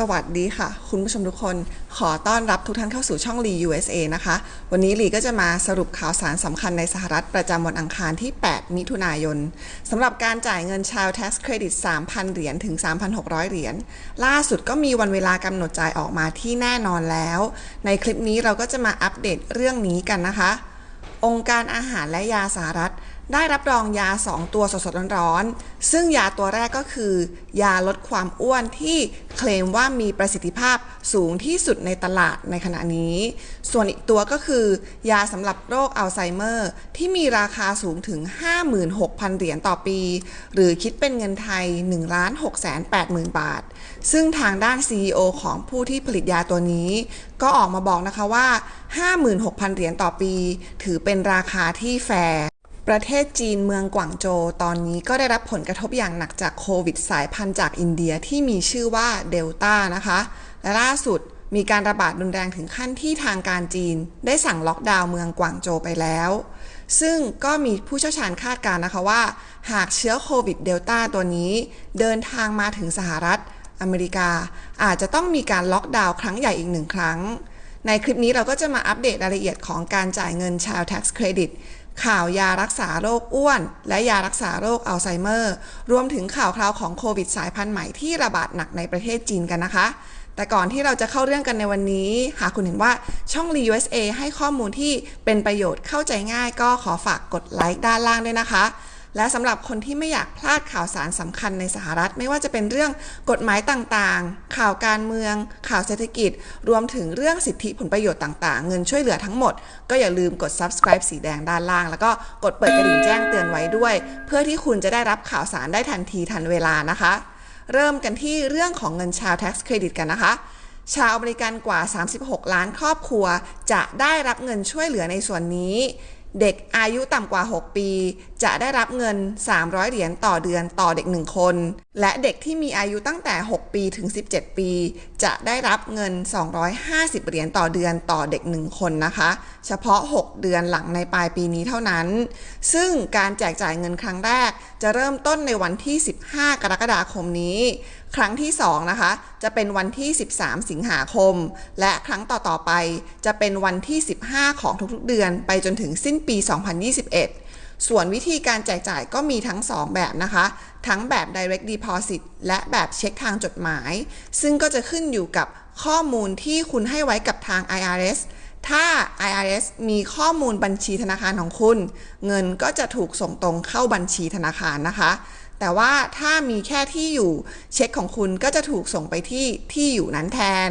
สวัสดีค่ะ คุณผู้ชมทุกคนขอต้อนรับทุกท่านเข้าสู่ช่องลี USA นะคะ วันนี้ลีก็จะมาสรุปข่าวสารสำคัญในสหรัฐประจำวันอังคารที่ 8 มิถุนายนสำหรับการจ่ายเงินชาว tax credit 3,000 เหรียญถึง 3,600 เหรียญล่าสุดก็มีวันเวลากำหนดจ่ายออกมาที่แน่นอนแล้ว ในคลิปนี้เราก็จะมาอัปเดตเรื่องนี้กันนะคะ องค์การอาหารและยาสหรัฐ ได้รับรองยา 2 ตัวสดๆร้อนๆ ซึ่งยาตัวแรกก็คือ ยาลดความอ้วนที่เคลมว่ามีประสิทธิภาพสูงที่สุดในตลาดในขณะนี้ ส่วนอีกตัวก็คือ ยาสำหรับโรคอัลไซเมอร์ ที่มีราคาสูงถึง 56,000 เหรียญต่อปี หรือคิดเป็นเงินไทย 1 6 8 0 0 0 0 บาท ซึ่งทางด้าน CEO ของผู้ที่ผลิตยาตัวนี้ ก็ออกมาบอกนะคะว่า 56,000 เหรียญต่อปี ถือเป็นราคาที่แฟร์ ประเทศจีนเมืองกวางโจวตอนนี้ก็ได้รับผลกระทบอย่างหนักจากโควิดสายพันธุ์จากอินเดียที่มีชื่อว่าเดลต้านะคะ และล่าสุดมีการระบาดรุนแรงถึงขั้นที่ทางการจีน ได้สั่งล็อกดาวน์เมืองกวางโจวไปแล้ว ซึ่งก็มีผู้เชี่ยวชาญคาดการณ์นะคะว่า หากเชื้อโควิดเดลต้าตัวนี้ เดินทางมาถึงสหรัฐ อเมริกา อาจจะต้องมีการล็อกดาวน์ครั้งใหญ่อีกหนึ่งครั้ง ในคลิปนี้เราก็จะมาอัปเดตรายละเอียดของการจ่ายเงินชาว tax credit ข่าวยารักษาโรคอ้วน และยารักษาโรคอัลไซเมอร์ รวมถึงข่าวคราวของโควิดสายพันธุ์ใหม่ที่ระบาดหนักในประเทศจีนกันนะคะ แต่ก่อนที่เราจะเข้าเรื่องกันในวันนี้ หากคุณเห็นว่าช่อง Lee USA ให้ข้อมูลที่เป็นประโยชน์เข้าใจง่ายก็ขอฝากกดไลค์ด้านล่างด้วยนะคะ และสำหรับคนที่ไม่อยากพลาดข่าวสารสำคัญในสหรัฐ ไม่ว่าจะเป็นเรื่องกฎหมายต่างๆ ข่าวการเมือง ข่าวเศรษฐกิจ รวมถึงเรื่องสิทธิผลประโยชน์ต่างๆ เงินช่วยเหลือทั้งหมด ก็อย่าลืมกด subscribe สีแดงด้านล่าง แล้วก็กดเปิดกระดิ่งแจ้งเตือนไว้ด้วย เพื่อที่คุณจะได้รับข่าวสารได้ทันทีทันเวลานะคะ เริ่มกันที่เรื่องของเงินชาว tax credit กันนะคะชาวอเมริกันกว่า 36 ล้านครอบครัว จะได้รับเงินช่วยเหลือในส่วนนี้ เด็กอายุต่ำกว่า 6 ปี จะได้รับเงิน 300 เหรียญต่อเดือนต่อเด็ก 1 คน และเด็กที่มีอายุตั้งแต่ 6 ปีถึง 17 ปี จะได้รับเงิน 250 เหรียญต่อเดือนต่อเด็ก 1 คนนะคะ เฉพาะ 6 เดือนหลังในปลายปีนี้เท่านั้น ซึ่งการแจกจ่ายเงินครั้งแรก จะเริ่มต้นในวันที่ 15 กรกฎาคมนี้ ครั้งที่ 2 นะคะ จะเป็นวันที่ 13 สิงหาคม และครั้งต่อๆไปจะเป็นวันที่ 15 ของทุกๆเดือน ไปจนถึงสิ้นปี 2021 ส่วนวิธีการแจกจ่ายก็มีทั้ง 2 แบบนะคะ ทั้งแบบ direct deposit และแบบเช็คทางจดหมาย ซึ่งก็จะขึ้นอยู่กับข้อมูลที่คุณให้ไว้กับทาง IRS ถ้า IRS มีข้อมูลบัญชีธนาคารของคุณ เงินก็จะถูกส่งตรงเข้าบัญชีธนาคารนะคะ แต่ว่าถ้ามีแค่ที่อยู่เช็คของคุณก็จะถูกส่งไปที่ที่อยู่นั้นแทน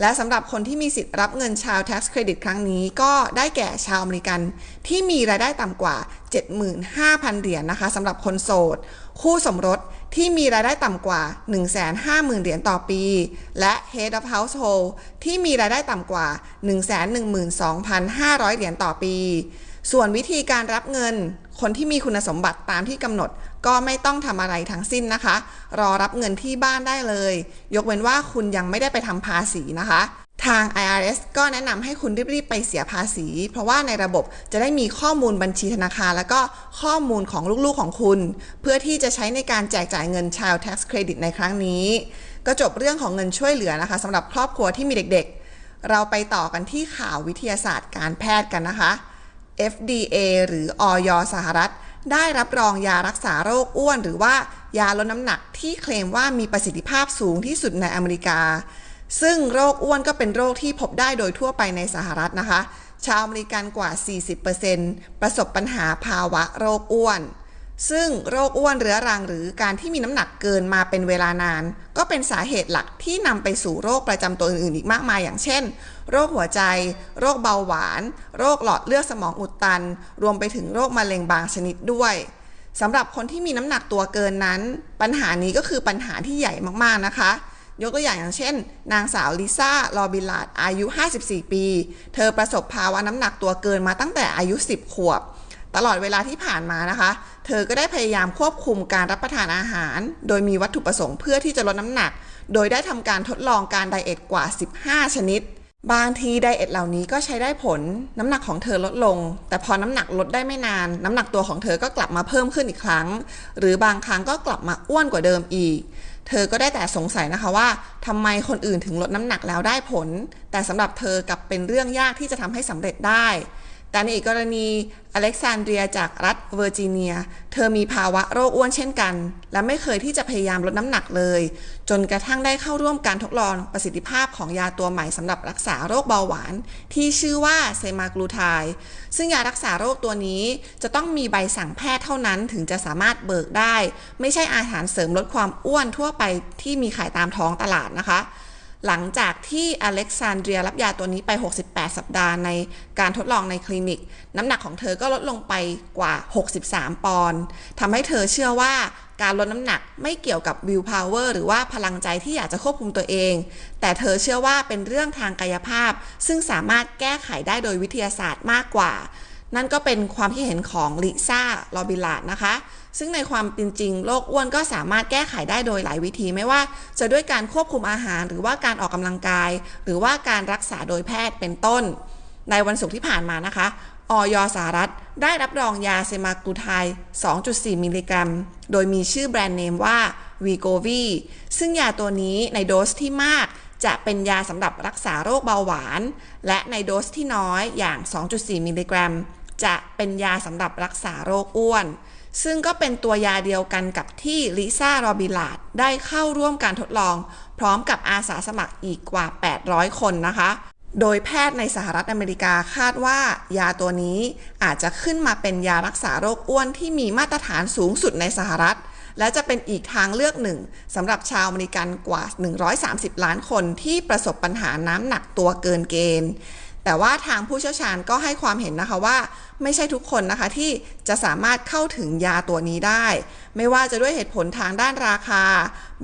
และสำหรับคนที่มีสิทธิ์รับเงินชาว tax credit ครั้งนี้ก็ได้แก่ชาวอเมริกัน ที่มีรายได้ต่ำกว่า 75,000 เหรียญนนะคะสำหรับคนโสด คู่สมรสที่มีรายได้ต่ำกว่า 150,000 เหรียญต่อปี และ head of household ที่มีรายได้ต่ำกว่า 112,500 เหรียญต่อปี ส่วนวิธีการรับเงิน คนที่มีคุณสมบัติตามที่กำหนด ก็ไม่ต้องทำอะไรทั้งสิ้นนะคะ รอรับเงินที่บ้านได้เลย ยกเว้นว่าคุณยังไม่ได้ไปทำภาษีนะคะ ทาง IRS ก็แนะนำให้คุณรีบๆไปเสียภาษี เพราะว่าในระบบจะได้มีข้อมูลบัญชีธนาคาร แล้วก็ข้อมูลของลูกๆของคุณ เพื่อที่จะใช้ในการแจกจ่ายเงิน Child Tax Credit ในครั้งนี้ ก็จบเรื่องของเงินช่วยเหลือนะคะสำหรับครอบครัวที่มีเด็กๆ เราไปต่อกันที่ข่าววิทยาศาสตร์การแพทย์กันนะคะ FDA หรืออยสหรัฐ ได้รับรองยารักษาโรคอ้วน หรือว่ายาลดน้ำหนักที่เคลมว่ามีประสิทธิภาพสูงที่สุดในอเมริกา ซึ่งโรคอ้วนก็เป็นโรคที่พบได้โดยทั่วไปในสหรัฐนะคะ ชาวอเมริกันกว่า 40%ประสบปัญหาภาวะโรคอ้วน ซึ่งโรคอ้วนเรื้อรังหรือการที่มีน้ำหนักเกินมาเป็นเวลานาน ก็เป็นสาเหตุหลักที่นำไปสู่โรคประจำตัวอื่นๆอีกมากมาย อย่างเช่น โรคหัวใจ โรคเบาหวาน โรคหลอดเลือดสมองอุดตัน รวมไปถึงโรคมะเร็งบางชนิดด้วยสำหรับคนที่มีน้ำหนักตัวเกินนั้น ปัญหานี้ก็คือปัญหาที่ใหญ่มากๆนะคะ ยกตัวอย่างอย่างเช่น นางสาวลิซ่าลอบิลาดอายุ 54 ปี เธอประสบภาวะน้ำหนักตัวเกินมาตั้งแต่อายุ 10 ขวบ ตลอดเวลาที่ผ่านมานะคะ เธอก็ได้พยายามควบคุมการรับประทานอาหาร โดยมีวัตถุประสงค์เพื่อที่จะลดน้ำหนัก โดยได้ทำการทดลองการไดเอทกว่า 15 ชนิด บางทีไดเอทเหล่านี้ก็ใช้ได้ผล น้ำหนักของเธอลดลง แต่พอน้ำหนักลดได้ไม่นาน น้ำหนักตัวของเธอก็กลับมาเพิ่มขึ้นอีกครั้ง หรือบางครั้งก็กลับมาอ้วนกว่าเดิมอีก เธอก็ได้แต่สงสัยนะคะว่าทำไมคนอื่นถึงลดน้ำหนักแล้วได้ผล แต่สำหรับเธอกลับเป็นเรื่องยากที่จะทำให้สำเร็จได้ แต่ในอีกกรณีอเล็กซานเดรียจากรัฐเวอร์จิเนีย เธอมีภาวะโรคอ้วนเช่นกัน และไม่เคยที่จะพยายามลดน้ำหนักเลย จนกระทั่งได้เข้าร่วมการทดลองประสิทธิภาพของยาตัวใหม่สำหรับรักษาโรคเบาหวาน ที่ชื่อว่าเซมากลูไทด์ซึ่งยารักษาโรคตัวนี้จะต้องมีใบสั่งแพทย์เท่านั้นถึงจะสามารถเบิกได้ ไม่ใช่อาหารเสริมลดความอ้วนทั่วไปที่มีขายตามท้องตลาดนะคะ หลังจากที่อเล็กซานเดรียรับยาตัวนี้ไป 68 สัปดาห์ในการทดลองในคลินิก น้ำหนักของเธอก็ลดลงไปกว่า 63 ปอนด์ทำให้เธอเชื่อว่าการลดน้ำหนักไม่เกี่ยวกับวิวพาวเวอร์หรือว่าพลังใจที่อยากจะควบคุมตัวเอง แต่เธอเชื่อว่าเป็นเรื่องทางกายภาพ ซึ่งสามารถแก้ไขได้โดยวิทยาศาสตร์มากกว่า นั่นก็เป็นความคิดเห็นของลิซ่าโรบิลาดนะคะ ซึ่งในความเป็นจริงโรคอ้วนก็สามารถแก้ไขได้โดยหลายวิธีไม่ว่า จะด้วยการควบคุมอาหาร หรือว่าการออกกำลังกาย หรือว่าการรักษาโดยแพทย์เป็นต้น ในวันศุกร์ที่ผ่านมานะคะออยสหรัฐ ได้รับรองยาเซมากูไทด์2.4 มิลลิกรัม โดยมีชื่อแบรนด์เนมว่าวีโกวีซึ่งยาตัวนี้ในโดสที่มากจะเป็นยาสำหรับรักษาโรคเบาหวาน และในโดสที่น้อยอย่าง 2.4 มิลลิกรัม จะเป็นยาสำหรับรักษาโรคอ้วน ซึ่งก็เป็นตัวยาเดียวกันกับที่ลิซ่าโรบิลาดได้เข้าร่วมการทดลอง พร้อมกับอาสาสมัครอีกกว่า 800 คนนะคะ โดยแพทย์ในสหรัฐอเมริกาคาดว่ายาตัวนี้อาจจะขึ้นมาเป็นยารักษาโรคอ้วนที่มีมาตรฐานสูงสุดในสหรัฐและจะเป็นอีกทางเลือกหนึ่งสำหรับชาวอเมริกันกว่า 130 ล้านคนที่ประสบปัญหาน้ำหนักตัวเกินเกณฑ์ แต่ว่าทางผู้เชี่ยวชาญก็ให้ความเห็นนะคะว่า ไม่ใช่ทุกคนนะคะที่จะสามารถเข้าถึงยาตัวนี้ได้ ไม่ว่าจะด้วยเหตุผลทางด้านราคา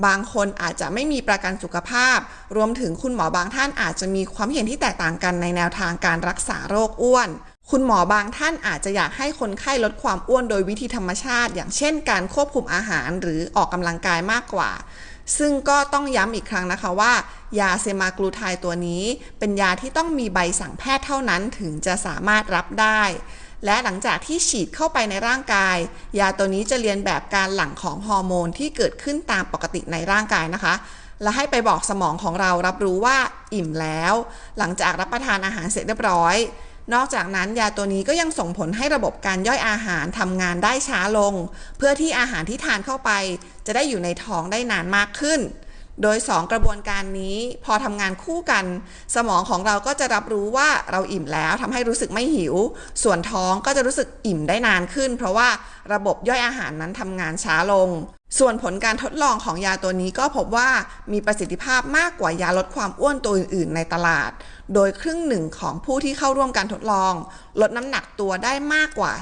บางคนอาจจะไม่มีประกันสุขภาพ รวมถึงคุณหมอบางท่านอาจจะมีความเห็นที่แตกต่างกันในแนวทางการรักษาโรคอ้วน คุณหมอบางท่านอาจจะอยากให้คนไข้ลดความอ้วนโดยวิธีธรรมชาติ อย่างเช่น การควบคุมอาหารหรือออกกำลังกายมากกว่า ซึ่งก็ต้องย้ำอีกครั้งนะคะว่า ยาเซมากลูไทตัวนี้ เป็นยาที่ต้องมีใบสั่งแพทย์เท่านั้นถึงจะสามารถรับได้ และหลังจากที่ฉีดเข้าไปในร่างกาย ยาตัวนี้จะเรียนแบบการหลั่งของฮอร์โมนที่เกิดขึ้นตามปกติในร่างกายนะคะ และให้ไปบอกสมองของเรารับรู้ว่าอิ่มแล้ว หลังจากรับประทานอาหารเสร็จเรียบร้อย นอกจากนั้นยาตัวนี้ก็ยังส่งผลให้ระบบการย่อยอาหารทำงานได้ช้าลง เพื่อที่อาหารที่ทานเข้าไป จะได้อยู่ในท้องได้นานมากขึ้น โดย 2 กระบวนการนี้พอทำงานคู่กัน สมองของเราก็จะรับรู้ว่าเราอิ่มแล้วทำให้รู้สึกไม่หิว ส่วนท้องก็จะรู้สึกอิ่มได้นานขึ้น เพราะว่าระบบย่อยอาหารนั้นทำงานช้าลง ส่วนผลการทดลองของยาตัวนี้ก็พบว่ามีประสิทธิภาพมากกว่ายาลดความอ้วนตัวอื่น ๆ ในตลาด โดยครึ่งหนึ่งของผู้ที่เข้าร่วมการทดลอง ลดน้ำหนักตัวได้มากกว่า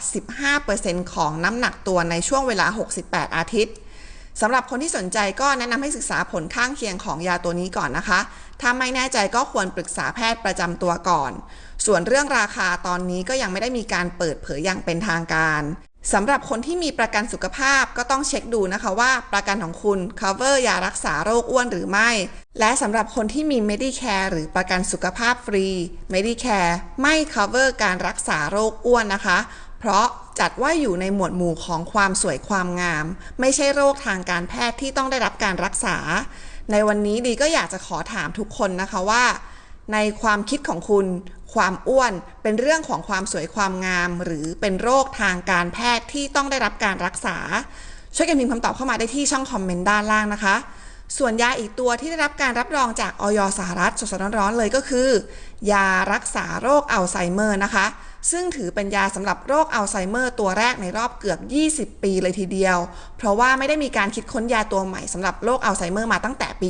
15%ของน้ำหนักตัวในช่วงเวลา 68 อาทิตย์ สำหรับคนที่สนใจก็แนะนำให้ศึกษาผลข้างเคียงของยาตัวนี้ก่อนนะคะ ถ้าไม่แน่ใจก็ควรปรึกษาแพทย์ประจำตัวก่อน ส่วนเรื่องราคาตอนนี้ก็ยังไม่ได้มีการเปิดเผยอย่างเป็นทางการสำหรับคนที่มีประกันสุขภาพก็ต้องเช็คดูนะคะว่าประกันของคุณ cover ยารักษาโรคอ้วนหรือไม่ และสำหรับคนที่มี Medicare หรือประกันสุขภาพฟรี Medicare ไม่ cover การรักษาโรคอ้วนนะคะ เพราะจัดว่าอยู่ในหมวดหมู่ของความสวยความงาม ไม่ใช่โรคทางการแพทย์ที่ต้องได้รับการรักษา ในวันนี้ดีก็อยากจะขอถามทุกคนนะคะว่า ในความคิดของคุณ ความอ้วนเป็นเรื่องของความสวยความงาม หรือเป็นโรคทางการแพทย์ที่ต้องได้รับการรักษา ช่วยกันพิมพ์คำตอบเข้ามาได้ที่ช่องคอมเมนต์ด้านล่างนะคะ ส่วนยาอีกตัวที่ได้รับการรับรองจากออยสหรัฐสดๆร้อนๆเลยก็คือ ยารักษาโรคอัลไซเมอร์นะคะ ซึ่งถือเป็นยาสำหรับโรคอัลไซเมอร์ตัวแรกในรอบเกือบ 20 ปีเลยทีเดียว เพราะว่าไม่ได้มีการคิดค้นยาตัวใหม่สำหรับโรคอัลไซเมอร์มาตั้งแต่ปี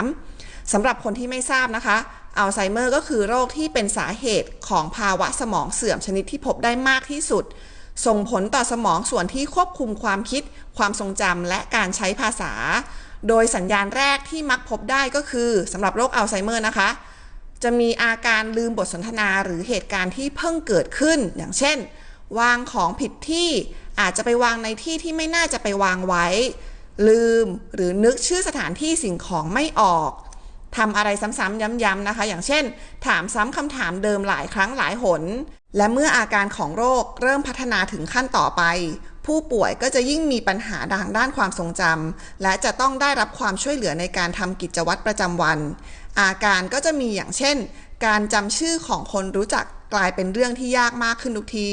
2003สำหรับคนที่ไม่ทราบนะคะอัลไซเมอร์ก็คือโรคที่เป็นสาเหตุของภาวะสมองเสื่อมชนิดที่พบได้มากที่สุด ส่งผลต่อสมองส่วนที่ควบคุมความคิด ความทรงจำและการใช้ภาษา โดยสัญญาณแรกที่มักพบได้ก็คือสำหรับโรคอัลไซเมอร์นะคะ จะมีอาการลืมบทสนทนาหรือเหตุการณ์ที่เพิ่งเกิดขึ้น อย่างเช่น วางของผิดที่อาจจะไปวางในที่ที่ไม่น่าจะไปวางไว้ ลืมหรือนึกชื่อสถานที่สิ่งของไม่ออกทำอะไรซ้ำๆย้ำๆนะคะ อย่างเช่น ถามซ้ำคำถามเดิมหลายครั้งหลายหน และเมื่ออาการของโรคเริ่มพัฒนาถึงขั้นต่อไป ผู้ป่วยก็จะยิ่งมีปัญหาทางด้านความทรงจำและจะต้องได้รับความช่วยเหลือในการทำกิจวัตรประจำวัน อาการก็จะมีอย่างเช่น การจำชื่อของคนรู้จักกลายเป็นเรื่องที่ยากมากขึ้นทุกที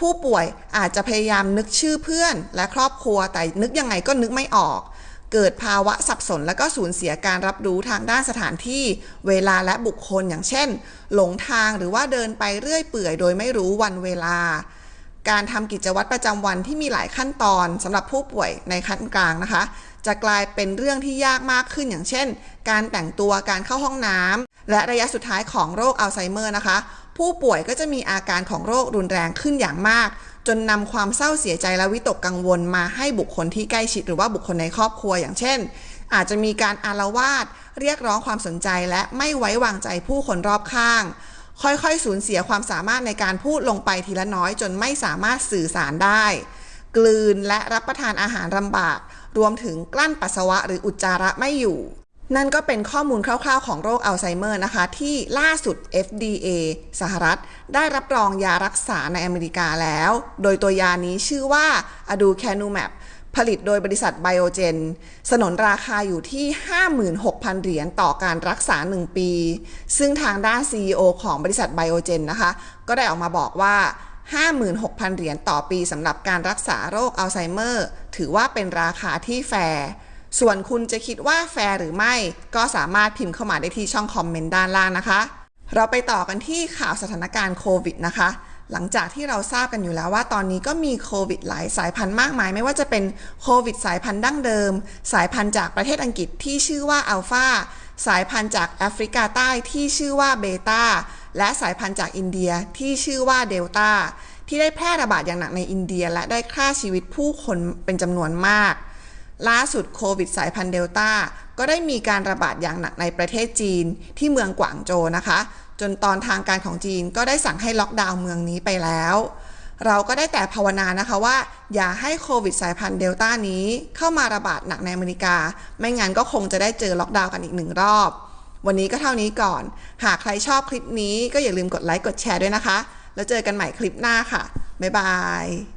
ผู้ป่วยอาจจะพยายามนึกชื่อเพื่อน และครอบครัวแต่นึกยังไงก็นึกไม่ออก เกิดภาวะสับสนและก็สูญเสียการรับรู้ทางด้านสถานที่ เวลาและบุคคลอย่างเช่น หลงทางหรือว่าเดินไปเรื่อยเปื่อยโดยไม่รู้วันเวลา การทำกิจวัตรประจำวันที่มีหลายขั้นตอนสำหรับผู้ป่วยในขั้นกลางนะคะ จะกลายเป็นเรื่องที่ยากมากขึ้นอย่างเช่น การแต่งตัวการเข้าห้องน้ำและระยะสุดท้ายของโรคอัลไซเมอร์นะคะ ผู้ป่วยก็จะมีอาการของโรครุนแรงขึ้นอย่างมาก จนนำความเศร้าเสียใจและวิตกกังวลมาให้บุคคลที่ใกล้ชิดหรือว่าบุคคลในครอบครัวอย่างเช่น อาจจะมีการอารวาสเรียกร้องความสนใจและไม่ไว้วางใจผู้คนรอบข้าง ค่อยๆสูญเสียความสามารถในการพูดลงไปทีละน้อยจนไม่สามารถสื่อสารได้ กลืนและรับประทานอาหารลำบาก รวมถึงกลั้นปัสสาวะหรืออุจจาระไม่อยู่ นั่นก็เป็นข้อมูลคร่าวๆ ของโรคอัลไซเมอร์นะคะ ที่ล่าสุด FDA สหรัฐ ได้รับรองยารักษาในอเมริกาแล้ว โดยตัวยานี้ชื่อว่า Aducanumab ผลิตโดยบริษัทไบโอเจน สนนราคาอยู่ที่ 56,000 เหรียญต่อการรักษา 1 ปี ซึ่งทางด้าน CEO ของบริษัทไบโอเจนนะคะ ก็ได้ออกมาบอกว่า 56,000 เหรียญต่อปีสำหรับการรักษาโรคอัลไซเมอร์ ถือว่าเป็นราคาที่แฟร์ส่วนคุณจะคิดว่าแฟร์หรือไม่ ก็สามารถพิมพ์เข้ามาได้ที่ช่องคอมเมนต์ด้านล่างนะคะ เราไปต่อกันที่ข่าวสถานการณ์โควิดนะคะ หลังจากที่เราทราบกันอยู่แล้วว่าตอนนี้ก็มีโควิดหลายสายพันธุ์มากมาย ไม่ว่าจะเป็นโควิดสายพันธุ์ดั้งเดิม สายพันธุ์จากประเทศอังกฤษที่ชื่อว่าอัลฟาสายพันธุ์จากแอฟริกาใต้ที่ชื่อว่าเบต้าและสายพันธุ์จากอินเดียที่ชื่อว่าเดลต้าที่ได้แพร่ระบาดอย่างหนักในอินเดีย และได้ฆ่าชีวิตผู้คนเป็นจำนวนมาก ล่าสุดโควิดสายพันธุ์เดลต้า ก็ได้มีการระบาดอย่างหนักในประเทศจีนที่เมืองกวางโจวนะคะ จนตอนทางการของจีนก็ได้สั่งให้ล็อกดาวน์เมืองนี้ไปแล้ว เราก็ได้แต่ภาวนานะคะว่า อย่าให้โควิดสายพันธุ์เดลต้านี้ เข้ามาระบาดหนักในอเมริกา ไม่งั้นก็คงจะได้เจอล็อกดาวน์กันอีกหนึ่งรอบ วันนี้ก็เท่านี้ก่อน หากใครชอบคลิปนี้ก็อย่าลืมกดไลค์กดแชร์ด้วยนะคะ แล้วเจอกันใหม่คลิปหน้าค่ะบ๊ายบาย